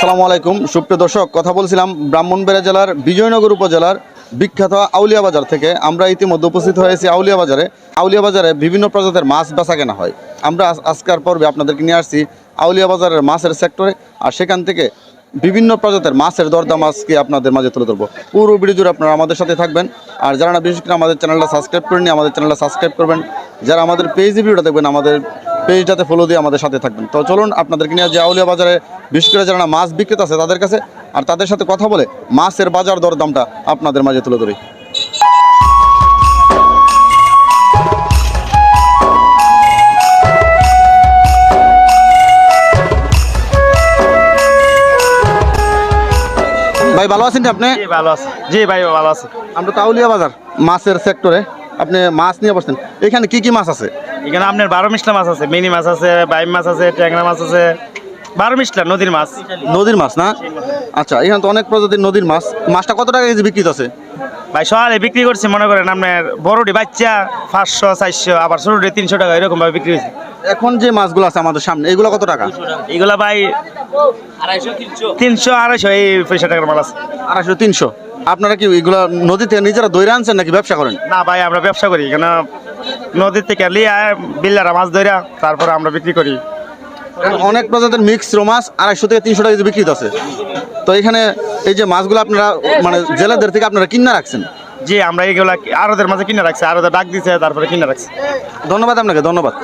আসসালামু আলাইকুম। সুপ্রিয় দর্শক, কথা বলছিলাম ব্রাহ্মণবাড়িয়া জেলার, বিজয়নগর উপজেলার বিখ্যাত আউলিয়া বাজার থেকে। আমরা ইতিমধ্যে উপস্থিত হয়েছি আউলিয়া বাজারে। আউলিয়া বাজারে বিভিন্ন প্রজাতির মাছ বেচা কেনা হয়। আমরা আজ- আজকের পর্বে আপনাদেরকে নিয়ে আসছি আউলিয়া বাজারের মাছের সেক্টরে। আর সেখান থেকে বিভিন্ন প্রজাতির মাছের দরদাম আজকে আপনাদের মাঝে তুলে ধরবো। পুরো ভিডিও জুড়ে আপনারা আমাদের সাথে থাকবেন। আর যারা না বিশেষ করে আমাদের চ্যানেলটা সাবস্ক্রাইব করেনি আমাদের চ্যানেলটা সাবস্ক্রাইব করবেন। যারা আমাদের পেজে ভিডিওটা দেখবেন, আমাদের পেজটাতে ফলো দিয়ে আমাদের সাথে থাকবেন। তো চলুন আপনাদেরকে নিয়ে যে আউলিয়া বাজারে বিশেষ করে যারা মাছ বিক্রেতা আছে তাদের কাছে আর তাদের সাথে কথা বলে মাছের বাজার দর দামটা আপনাদের মাঝে তুলে ধরি। ভাই ভালো আছেন আপনি? ভালো আছে। জি ভাই ভালো আছে। আমরা তো আউলিয়া বাজার মাছের সেক্টরে আপনি মাছ নিয়ে বসছেন এখানে কি কি মাছ আছে? এখানে আপনার বারো মিশলা মাছ আছে মিনি মাছ আছে বাইম মাছ আছে ট্যাংরা মাছ আছে। বারো মিশলা নদীর মাছ। নদীর মাছ না? আচ্ছা এখানে তো অনেক প্রজাতির নদীর মাছ। মাছটা কত টাকা কেজি বিক্রি আছে? ভাই সকালে বিক্রি করছি মনে করেন আপনার বড়টি বাচ্চা পাঁচশো চারশো আবার ছোটটি তিনশো টাকা এরকম ভাবে বিক্রি হয়েছে। এখন যে মাছগুলো আছে আমাদের সামনে এগুলো কত টাকা? এগুলা ভাই তিনশো আড়াইশো এই পয়সা টাকার মাল আছে। আড়াইশো তিনশো। আপনারা কি এগুলো নদী থেকে নিজেরা দৈরা আনছেন নাকি ব্যবসা করেন? না ভাই আমরা ব্যবসা করি কেন নদীর থেকে লিয়া বিল্লারা মাছ ধরা তারপরে আমরা বিক্রি করি। অনেক প্রজাতির মিক্স মাছ আড়াইশো থেকে তিনশো টাকা বিক্রি আছে। তো এখানে এই যে মাছগুলো আপনারা মানে জেলেদের থেকে আপনারা কিনা রাখছেন জি আমরা এগুলা আরোদের মাঝে কিনে রাখছি আরোদের ডাক দিছে তারপরে কিনে রাখছি। ধন্যবাদ আপনাকে ধন্যবাদ।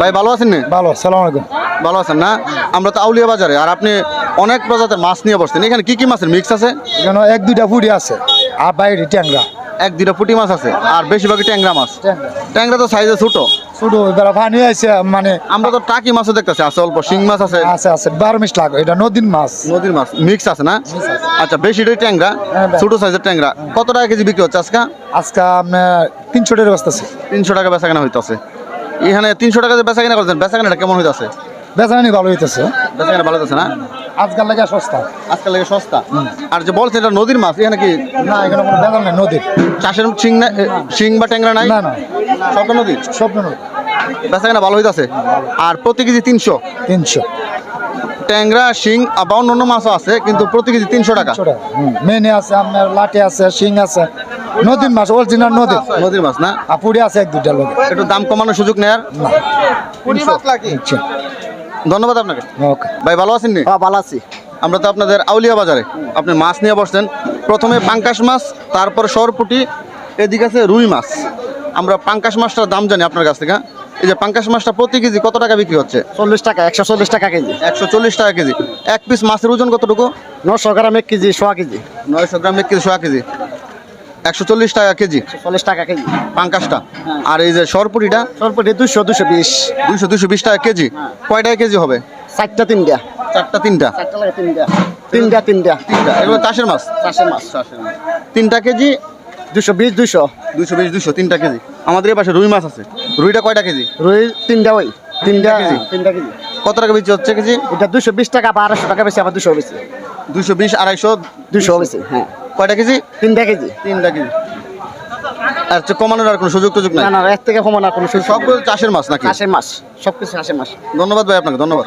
ভাই ভালো আছেন নি? ভালো সালাম আলাইকুম। ভালো আছেন না? আমরা তো আউলিয়া বাজারে আর আপনি অনেক প্রজাতির মাছ নিয়ে বসছেন এখানে কি কি মাছের মিক্স আছে? এখানে এক দুইটা ফুটি আছে আর বাইরে ট্যাংরা। এক পুঁটি মাছ আছে আর বেশিরভাগই ট্যাংরা মাছ। ট্যাংরা তো সাইজে ছোট। ছোট এবার পানি আছে মানে আমরা তো টাকি মাছও দেখতেছি আছে অল্প শিং মাছ আছে। আছে আছে বারো মিশ লাগে এটা নদীর মাছ। নদীর মাছ মিক্স আছে না? আচ্ছা বেশিটাই ট্যাংরা হ্যাঁ, ছোট সাইজের ট্যাংরা। কত টাকা কেজি বিক্রি হচ্ছে আজকে? আজকে আপনার তিনশো আছে। তিনশো টাকা বেচা কেনা হইতেছে। এখানে তিনশো টাকা যে বেচা কেনা করছেন বেচা কেনাটা কেমন হইতাছে? ভালো হইতেছে। বেচা কেনা ভালো হইতাছে না? আজকাল লাগে সস্তা। আজকাল লাগে সস্তা? আর যে বলছেন এটা নদীর মাছ এখানে কি না এখানে কোনো বেজাল নেই নদীর। চাষের শিং না শিং বা ট্যাংরা নাই? না না। সবটা নদীর? স্বপ্ন নদী বেচা কেনা ভালো হইতাছে? আর প্রতি কেজি তিনশো? তিনশো। ট্যাংরা শিং বা অন্য অন্য মাছও আছে কিন্তু প্রতি কেজি তিনশো টাকা। মেনে আছে আপনার লাঠি আছে শিং আছে। নদীর মাছ অরিজিনাল নদীর। নদীর মাছ না? আর পুরি আছে এক দুইটা লোক একটু দাম কমানোর সুযোগ নেয়ার? আচ্ছা ধন্যবাদ আপনাকে। ওকে। ভাই ভালো আছেন নি? ভালো আছি। আমরা তো আপনাদের আউলিয়া বাজারে। আপনি মাছ নিয়ে বসছেন। প্রথমে পাঙ্কাশ মাছ তারপর সরপুটি এদিকে আছে রুই মাছ। আমরা পাঙ্কাশ মাছটার দাম জানি আপনার কাছ থেকে হ্যাঁ? এই যে পাঙ্কাশ মাছটা প্রতি কেজি কত টাকা বিক্রি হচ্ছে? চল্লিশ টাকা একশো চল্লিশ টাকা কেজি। একশো চল্লিশ টাকা কেজি। এক পিস মাছের ওজন কতটুকু? নশো গ্রাম এক কেজি সোয়া কেজি। নয়শো গ্রাম এক কেজি সোয়া কেজি। একশো চল্লিশ টাকা কেজি। চল্লিশ টাকা কেজি। পাঙ্কাশটা। আর এই যে সরপুটিটা সরপটি দুশো দুশো বিশ। দুইশো দুইশো বিশ টাকা কেজি। কয় টাকা কেজি হবে? চারটা তিনটা। চারটা তিনটা? তিনটা। তিনটা তিনটা। তিনটা। এগুলো চাষের মাছ? চারশো মাছ। তিনটা কেজি? দুশো বিশ দুশো দুইশো বিশ দুইশো তিনটা কেজি। আমাদের এই পাশে রুই মাছ আছে। রুইটা কয়টা কেজি? রুই তিনটা ওই। তিনটা কেজি? তিনটা কেজি। কত টাকা বেশি হচ্ছে কেজি? এটা দুশো বিশ টাকা বা আড়াইশো টাকা বেশি আবার দুশো বেশি। দুইশো বিশ আড়াইশো দুশো বেশি হ্যাঁ। কয়টা কেজি? তিনটা কেজি। তিনটা কেজি। আর কমানোর আর কোনো সুযোগ টুযোগ নাই? না না এর থেকে কোনো সুযোগ। সবগুলো চাষের মাছ নাকি? চাষের মাছ সব কিছু চাষের মাছ। ধন্যবাদ ভাই আপনাকে ধন্যবাদ।